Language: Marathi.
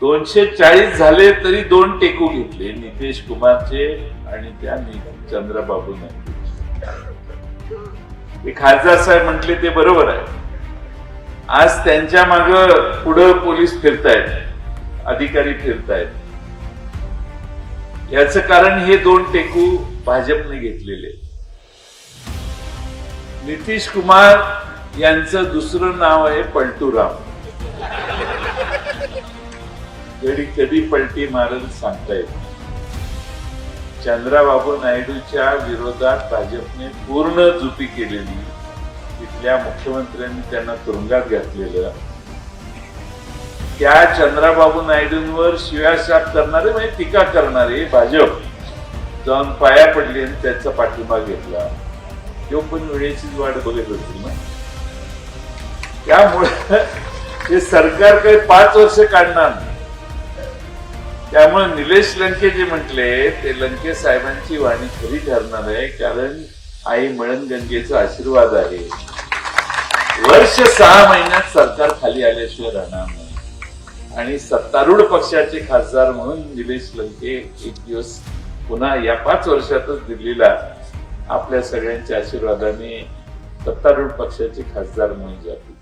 दोनशे चाळीस झाले तरी दोन टेकू घेतले नितीश कुमारचे आणि त्या चंद्रबाबू नायडू खासदार साहेब म्हटले ते बरोबर आहे. आज त्यांच्या माग पुढं पोलीस फिरतायत अधिकारी फिरतायत. याच कारण हे दोन टेकू भाजपने घेतलेले. नितीश कुमार यांचं दुसरं नाव आहे पलटूराम. कधी कधी पलटी मारल सांगता येत चंद्राबाबू नायडूच्या विरोधात भाजपने पूर्ण जुपी केलेली. तिथल्या मुख्यमंत्र्यांनी त्यांना तुरुंगात घातलेलं. त्या चंद्राबाबू नायडूंवर शिव्याशाप करणारे म्हणजे टीका करणारे भाजप. जाऊन पाया पडली आणि त्याचा पाठिंबा घेतला. तो पण वेळेचीच वाट बघत होती ना. त्यामुळे हे सरकार काही पाच वर्ष काढणार नाही. त्यामुळे निलेश लंके जे म्हटले ते लंके साहेबांची वाणी खरी ठरणार आहे कारण आई मळणगंगेचा आशीर्वाद आहे. वर्ष सहा महिन्यात सरकार खाली आल्याशिवाय राहणार नाही. आणि सत्तारूढ पक्षाचे खासदार म्हणून निलेश लंके एक दिवस पुन्हा या पाच वर्षातच दिल्लीला आपल्या सगळ्यांच्या आशीर्वादाने सत्तारूढ पक्षाचे खासदार म्हणून जातील.